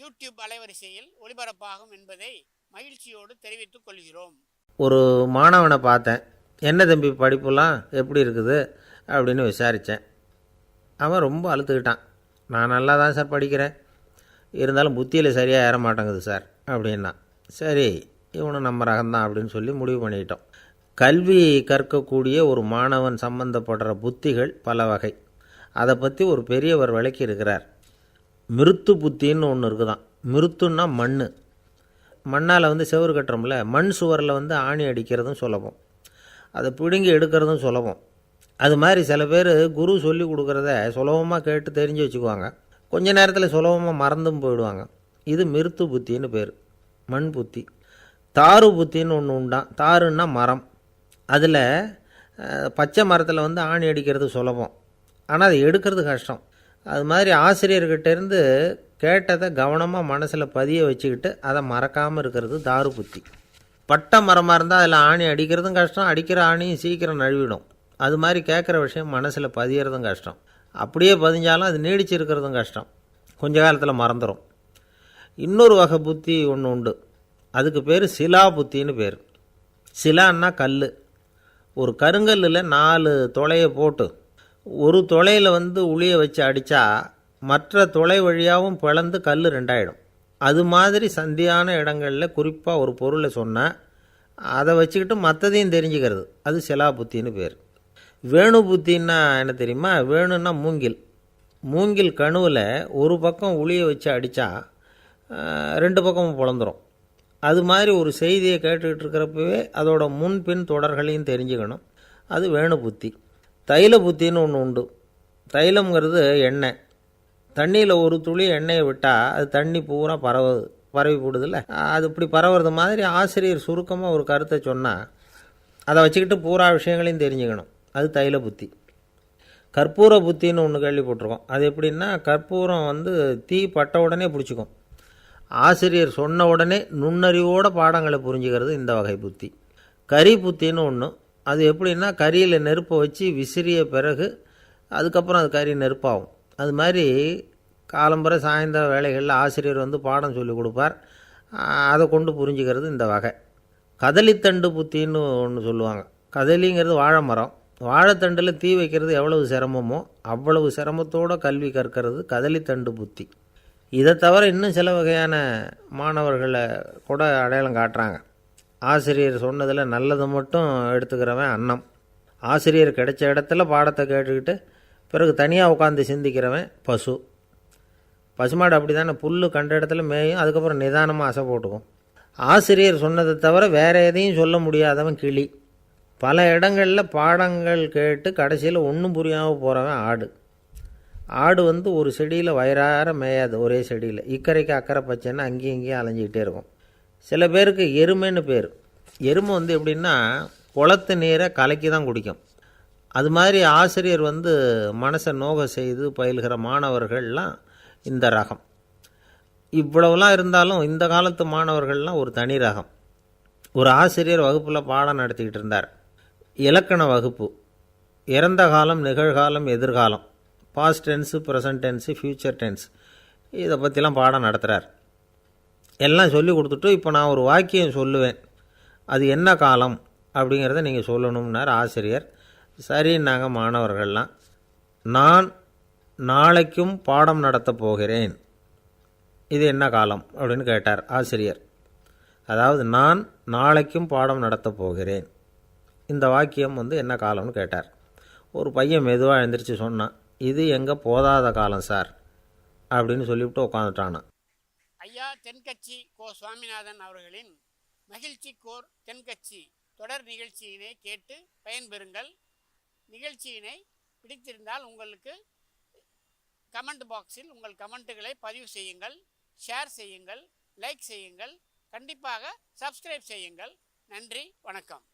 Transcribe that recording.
YouTube அலைவரிசையில் ஒளிபரப்பாகும் என்பதை மகிழ்ச்சியோடு தெரிவித்துக் கொள்கிறோம். ஒரு மாணவனை பார்த்தேன். என்ன தம்பி படிப்புலாம் எப்படி இருக்குது? அப்படின்னு விசாரித்தேன் அவன் ரொம்ப அழுத்துக்கிட்டான். நான் நல்லா தான் சார் படிக்கிறேன். இருந்தாலும் புத்தியில் சரியாக ஏற மாட்டேங்குது சார் அப்படின்னா சரி இவனும் நம்ம ரகம்தான் அப்படின்னு சொல்லி முடிவு பண்ணிக்கிட்டோம் கல்வி கற்கக்கூடிய ஒரு மாணவன் சம்பந்தப்படுற புத்திகள் பல வகை. அதை பற்றி ஒரு பெரியவர் விளக்கி இருக்கிறார் மிருத்து புத்தின்னு ஒன்று இருக்குதான். மிருத்துன்னா மண் மண்ணால் வந்து செவரு கட்டுறோம்ல மண் சுவரில் வந்து ஆணி அடிக்கிறதும் சுலபம் அதை பிடுங்கி எடுக்கிறதும் சுலபம் அது மாதிரி சில பேர் குரு சொல்லி கொடுக்குறத சுலபமாக கேட்டு தெரிஞ்சு வச்சுக்குவாங்க. கொஞ்ச நேரத்தில் சுலபமாக மறந்தும் போயிடுவாங்க. இது மிருத்து புத்தின்னு பேர். மண் புத்தி. தாறு புத்தின்னு ஒன்று உண்டான் தாருன்னா மரம். அதில் பச்சை மரத்தில் வந்து ஆணி அடிக்கிறது சுலபம். ஆனால் அதை எடுக்கிறது கஷ்டம். அது மாதிரி ஆசிரியர்கிட்ட இருந்து கேட்டதை கவனமாக மனசில் பதிய வச்சுக்கிட்டு அதை மறக்காமல் இருக்கிறது தாரு புத்தி. பட்டை மரமாக இருந்தால் அதில் ஆணி அடிக்கிறதும் கஷ்டம் அடிக்கிற ஆணியும் சீக்கிரம் நழுவிடும். அது மாதிரி கேட்குற விஷயம் மனசில் பதியறதும் கஷ்டம். அப்படியே பதிஞ்சாலும் அது நீடிச்சு இருக்கிறதும் கஷ்டம். கொஞ்ச காலத்தில் மறந்துடும் இன்னொரு வகை புத்தி ஒன்று உண்டு. அதுக்கு பேர் சிலா புத்தின்னு பேர். சிலான்னா கல் ஒரு கருங்கல்லில் நாலு தொலையை போட்டு ஒரு தொலையில் வந்து உளிய வச்சு அடித்தா மற்ற தொலை வழியாகவும் பிளந்து கல் ரெண்டாயிடும். அது மாதிரி சந்தியான இடங்களில் குறிப்பாக ஒரு பொருளை சொன்னால் அதை வச்சுக்கிட்டு மற்றதையும் தெரிஞ்சுக்கிறது. அது சிலா புத்தின்னு பேர். வேணு புத்தின்னா என்ன தெரியுமா? வேணுன்னா மூங்கில். மூங்கில் கணுவில் ஒரு பக்கம் உளிய வச்சு அடித்தா ரெண்டு பக்கமும் பிளந்துரும். அது மாதிரி ஒரு செய்தியை கேட்டுக்கிட்டு இருக்கிறப்பவே அதோட முன்பின் தொடர்களையும் தெரிஞ்சுக்கணும். அது வேணு புத்தி தைல புத்தின்னு ஒன்று உண்டு. தைலம்ங்கிறது எண்ணெய். தண்ணியில் ஒரு துளி எண்ணெயை விட்டால் அது தண்ணி பூரா பரவுது பரவி போடுதில்ல? அது இப்படி பரவுறது மாதிரி ஆசிரியர் சுருக்கமாக ஒரு கருத்தை சொன்னால் அதை வச்சுக்கிட்டு பூரா விஷயங்களையும் தெரிஞ்சுக்கணும். அது தைல புத்தி கற்பூர புத்தின்னு ஒன்று கேள்விப்பட்டிருக்கோம். அது எப்படின்னா கற்பூரம் வந்து தீ பட்ட உடனே பிடிச்சிக்கும். ஆசிரியர் சொன்ன உடனே நுண்ணறிவோட பாடங்களை புரிஞ்சுக்கிறது இந்த வகை புத்தி. கரி புத்தின்னு ஒன்று அது எப்படின்னா கரியில் நெருப்பை வச்சு விசிறிய பிறகு அதுக்கப்புறம் அது கறி நெருப்பாகும். அது மாதிரி காலம்பரை சாயந்தர வேலைகளில் ஆசிரியர் வந்து பாடம் சொல்லி கொடுப்பார். அதை கொண்டு புரிஞ்சுக்கிறது இந்த வகை. கதலித்தண்டு புத்தின்னு ஒன்று சொல்லுவாங்க. கதலிங்கிறது வாழை மரம் வாழைத்தண்டில் தீ வைக்கிறது எவ்வளவு சிரமமோ அவ்வளவு சிரமத்தோடு கல்வி கற்கிறது கதலித்தண்டு புத்தி. இதை தவிர இன்னும் சில வகையான மாணவர்களை கூட அடையாளம் காட்டுறாங்க. ஆசிரியர் சொன்னதில் நல்லது மட்டும் எடுத்துக்கிறவன் அன்னம் ஆசிரியர் கிடைச்ச இடத்துல பாடத்தை கேட்டுக்கிட்டு பிறகு தனியாக உட்காந்து சிந்திக்கிறவன் பசு. பசுமாடு அப்படி தானே புல் கண்ட இடத்துல மேயும் அதுக்கப்புறம் நிதானமாக அசை போட்டுக்கும். ஆசிரியர் சொன்னதை தவிர வேறு எதையும் சொல்ல முடியாதவன் கிளி. பல இடங்களில் பாடங்கள் கேட்டு கடைசியில் ஒன்றும் புரியாமல் போகிறவன் ஆடு. ஆடு வந்து ஒரு செடியில் வயிறார மேயாது ஒரே செடியில். இக்கரைக்கு அக்கறை பச்சைன்னா அங்கேயும் இங்கேயும் அலைஞ்சிக்கிட்டே இருக்கும். சில பேருக்கு எருமைன்னு பேர். எருமை வந்து எப்படின்னா குளத்து நீரை கலக்கி தான் குடிக்கும். அது மாதிரி ஆசிரியர் வந்து மனசை நோக செய்து பயில்கிற மாணவர்கள்லாம் இந்த ரகம். இவ்வளவுலாம் இருந்தாலும் இந்த காலத்து மாணவர்கள்லாம் ஒரு தனி ரகம். ஒரு ஆசிரியர் வகுப்பில் பாடம் நடத்திக்கிட்டு இருந்தார். இலக்கண வகுப்பு. இறந்த காலம் நிகழ்காலம் எதிர்காலம். Past tense present tense future tense இதை பற்றிலாம் பாடம் நடத்துகிறார் எல்லாம் சொல்லி கொடுத்துட்டு இப்போ நான் ஒரு வாக்கியம் சொல்லுவேன். அது என்ன காலம் அப்படிங்கிறத நீங்கள் சொல்லணும்னார் ஆசிரியர். சரின்னாங்க மாணவர்கள்லாம். நான் நாளைக்கும் பாடம் நடத்தப் போகிறேன். இது என்ன காலம் அப்படின்னு கேட்டார் ஆசிரியர். அதாவது நான் நாளைக்கும் பாடம் நடத்தப் போகிறேன். இந்த வாக்கியம் வந்து என்ன காலம்னு கேட்டார். ஒரு பையன் மெதுவாக எழுந்திரிச்சு சொன்னான் இது எங்கே போதாத காலம் சார். அப்படின்னு சொல்லிவிட்டு உட்காந்துட்டானான் ஐயா தென்கட்சி கோ சுவாமிநாதன் அவர்களின் மகிழ்ச்சி கோர் தென்கட்சி தொடர் நிகழ்ச்சியினை கேட்டு பயன்பெறுங்கள். நிகழ்ச்சியினை பிடித்திருந்தால் உங்களுக்கு கமெண்ட் பாக்ஸில் உங்கள் கமெண்ட்டுகளை பதிவு செய்யுங்கள் ஷேர் செய்யுங்கள் லைக் செய்யுங்கள் கண்டிப்பாக சப்ஸ்கிரைப் செய்யுங்கள். நன்றி வணக்கம்.